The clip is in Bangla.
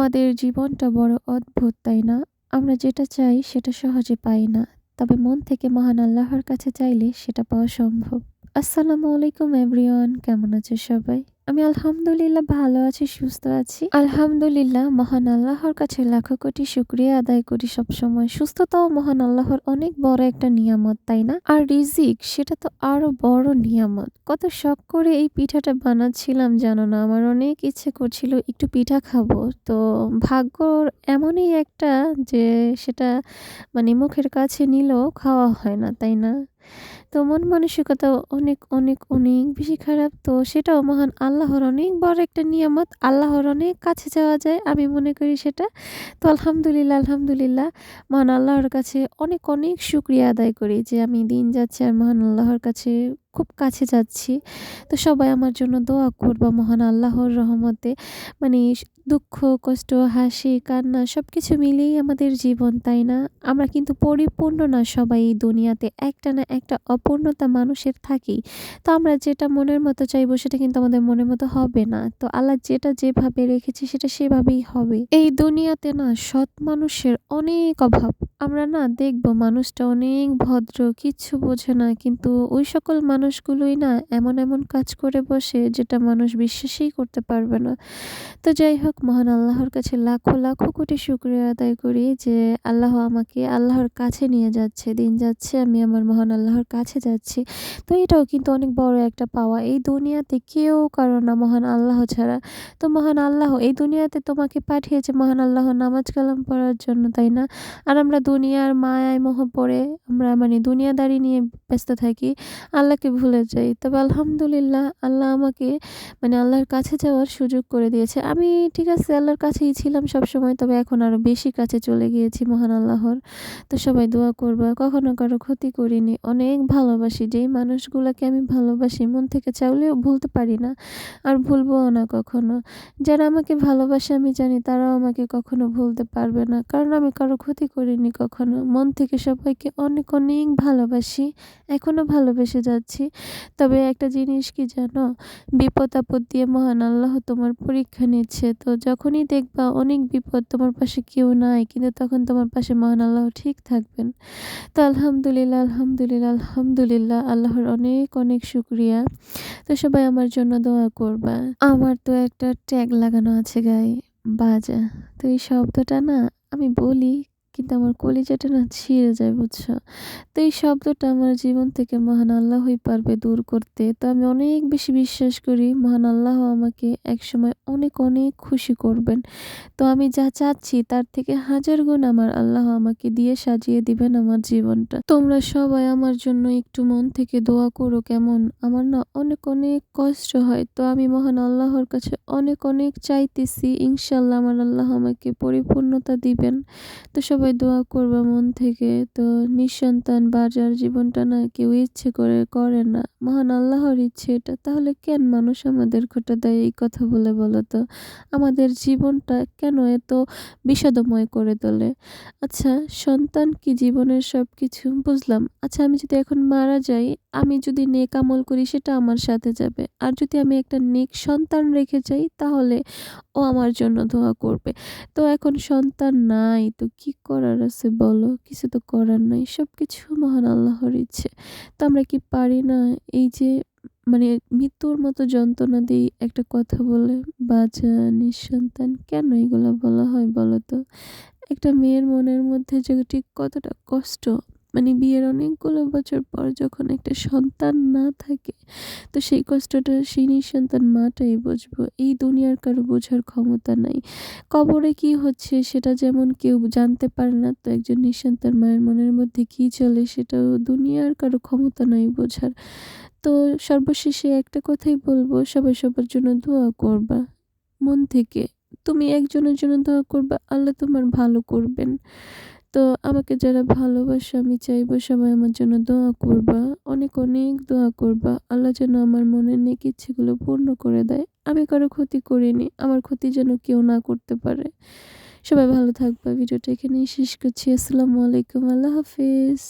আমাদের জীবনটা বড় অদ্ভুত, তাই না? আমরা যেটা চাই সেটা সহজে পাই না। তবে মন থেকে মহান আল্লাহর কাছে চাইলে সেটা পাওয়া সম্ভব। আসসালামু আলাইকুম, এভরিওয়ান। কেমন আছে সবাই? আমি আলহামদুলিল্লাহ ভালো আছি, সুস্থ আছি। আলহামদুলিল্লাহ, মহান আল্লাহর কাছে লাখো কোটি শুক্রিয়া আদায় করি সব সময় সুস্থতাও মহান আল্লাহর অনেক বড় একটা নিয়ামত, তাই না? আর রিজিক, সেটা তো আরও বড় নিয়ামত। কত শখ করে এই পিঠাটা বানাচ্ছিলাম, জানো না? আমার অনেক ইচ্ছে করছিল একটু পিঠা খাব। তো ভাগ্যর এমনই একটা যে সেটা মানে মুখের কাছে নিলেও খাওয়া হয় না, তাই না? তো মন মানসিকতা অনেক অনেক অনেক বেশি খারাপ। তো সেটাও মহান আল্লাহর অনেক বড় একটা নিয়ামত। আল্লাহর অনেক কাছে যাওয়া যায়, আমি মনে করি সেটা। তো আলহামদুলিল্লাহ আলহামদুলিল্লাহ, মহান আল্লাহর কাছে অনেক অনেক শুক্রিয়া আদায় করি যে আমি দিন যাচ্ছি আর মহান আল্লাহর কাছে খুব কাছে যাচ্ছি। তো সবাই আমার জন্য দোয়া করবা, মহান আল্লাহর রহমতে। মানে দুঃখ, কষ্ট, হাসি, কান্না সব কিছু মিলিয়েই আমাদের জীবন, তাই না? আমরা কিন্তু পরিপূর্ণ না সবাই এই দুনিয়াতে। একটা না একটা অপূর্ণতা মানুষের থাকি তো আমরা যেটা মনের মতো চাইব সেটা কিন্তু আমাদের মনের মতো হবে না। তো আল্লাহ যেটা যেভাবে রেখেছি সেটা সেভাবেই হবে। এই দুনিয়াতে না সৎ মানুষের অনেক অভাব। আমরা না দেখব মানুষটা অনেক ভদ্র, কিচ্ছু বোঝে না। কিন্তু ওই সকল মানুষগুলোই না এমন এমন কাজ করে বসে যেটা মানুষ বিশ্বাসই করতে পারবে না। তো যাই হোক, মহান আল্লাহর কাছে লাখো লাখো কোটি শুক্রিয়া আদায় করি যে আল্লাহ আমাকে আল্লাহর কাছে নিয়ে যাচ্ছে, দিন যাচ্ছে, আমি আমার মহান আল্লাহর কাছে যাচ্ছি। তো এটাও কিন্তু অনেক বড় একটা পাওয়া। এই দুনিয়াতে কেউ কারও না মহান আল্লাহ ছাড়া। তো মহান আল্লাহ, এই দুনিয়াতে তোমাকে পাঠিয়েছে মহান আল্লাহ নামাজ কালাম পড়ার জন্য, তাই না? আর আমরা দুনিয়ার মায়ায় মোহ পড়ে আমরা মানে দুনিয়াদারি নিয়ে ব্যস্ত থাকি, আল্লাহকে ভুলে যাই। তবে আলহামদুলিল্লাহ আল্লাহ আমাকে মানে আল্লাহর কাছে যাওয়ার সুযোগ করে দিয়েছে। আমি ঠিক আছে, আল্লাহর কাছেই ছিলাম সব সময় তবে এখন আরও বেশি কাছে চলে গিয়েছি মহান আল্লাহর। তো সবাই দোয়া করবা, কখনো কারও ক্ষতি করিনি। অনেক ভালোবাসি, যেই মানুষগুলোকে আমি ভালোবাসি, মন থেকে চাইলেও ভুলতে পারি না, আর ভুলবও না কখনো। যারা আমাকে ভালোবাসে, আমি জানি তারাও আমাকে কখনো ভুলতে পারবে না, কারণ আমি কারও ক্ষতি করিনি কখনো। মন থেকে সবাইকে অনেক অনেক ভালোবাসি এখনও ভালোবেসে যাচ্ছি। তবে একটা জিনিস কি জানো? বিপদ আপদ দিয়ে মহান আল্লাহ তোমার পরীক্ষা নিচ্ছে। তো যখনই দেখবা অনেক বিপদ তোমার পাশে কেউ নাই, কিন্তু তখন তোমার পাশে মহান আল্লাহ ঠিক থাকবেন। তো আলহামদুলিল্লাহ আলহামদুলিল্লাহ আলহামদুলিল্লাহ আল্লাহর অনেক অনেক শুক্রিয়া। তো সবাই আমার জন্য দোয়া করবা। আমার তো একটা ট্যাগ লাগানো আছে গায়ে বাজা। তো এই শব্দটা না আমি বলি কিন্তু আমার কলিজাটা না ছিঁড়ে যায়, বুঝছ? তো এই শব্দটা আমার জীবন থেকে মহান আল্লাহই পারবে দূর করতে। তো আমি অনেক বেশি বিশ্বাস করি, মহান আল্লাহ আমাকে একসময় অনেক অনেক খুশি করবেন। তো আমি যা চাচ্ছি তার থেকে হাজার গুণ আমার আল্লাহ আমাকে দিয়ে সাজিয়ে দিবেন আমার জীবনটা। তোমরা সবাই আমার জন্য একটু মন থেকে দোয়া করো, কেমন? আমার না অনেক অনেক কষ্ট হয়। তো আমি মহান আল্লাহর কাছে অনেক অনেক চাইতেছি, ইনশাল্লাহ আমার আল্লাহ আমাকে পরিপূর্ণতা দিবেন। তো সবাই সবাই দোয়া করবা মন থেকে। তো নিঃসন্তান বাজার জীবনটা না কেউ ইচ্ছে করে করে না। মহান আল্লাহর ইচ্ছে এটা। তাহলে কেন মানুষ আমাদের ঘটা দেয় এই কথা বলে বলো তো? আমাদের জীবনটা কেন এত বিষাদময় করে তোলে? আচ্ছা সন্তান কি জীবনের সব কিছু বুঝলাম। আচ্ছা আমি যদি এখন মারা যাই, আমি যদি নেক আমল করি, সেটা আমার সাথে যাবে। আর যদি আমি একটা নেক সন্তান রেখে যাই, তাহলে ও আমার জন্য দোয়া করবে। তো এখন সন্তান নাই, তো কি করার আছে, বলো। কিছু তো করার নাই সব কিছু মহান আল্লাহর ইচ্ছে। তো আমরা কি পারি না এই যে মানে মৃত্যুর মতো যন্ত্রণা দিয়ে একটা কথা বলে বাজা নিঃসন্তান? কেন এগুলো বলা হয় বলো তো? একটা মেয়ের মনের মধ্যে যে ঠিক কতটা কষ্ট মানে বিয়ের অনেকগুলো বছর পর যখন একটা সন্তান না থাকে, তো সেই কষ্টটা, সেই নিঃসন্তান মাটাই বুঝব। এই দুনিয়ার কারও বোঝার ক্ষমতা নাই। কবরে কি হচ্ছে সেটা যেমন কেউ জানতে পারে না, তো একজন নিঃসন্তান মায়ের মনের মধ্যে কি চলে সেটাও দুনিয়ার কারও ক্ষমতা নাই বোঝার। তো সর্বশেষে একটা কথাই বলব, সবাই সবার জন্য দোয়া করবা, মন থেকে। তুমি একজনের জন্য দোয়া করবা, আল্লাহ তোমার ভালো করবেন। তো আমাকে যারা ভালোবাসে, আমি চাইব সবাই আমার জন্য দোয়া করবা। অনেক অনেক দোয়া করবা। আল্লাহ যেন আমার মনের নেক ইচ্ছেগুলো পূর্ণ করে দেয়। আমি কারও ক্ষতি করিনি। আমার ক্ষতি যেন কেউ না করতে পারে। সবাই ভালো থাকবা। ভিডিওটা এখানেই শেষ করছি। আসসালামু আলাইকুম। আল্লাহ হাফিজ।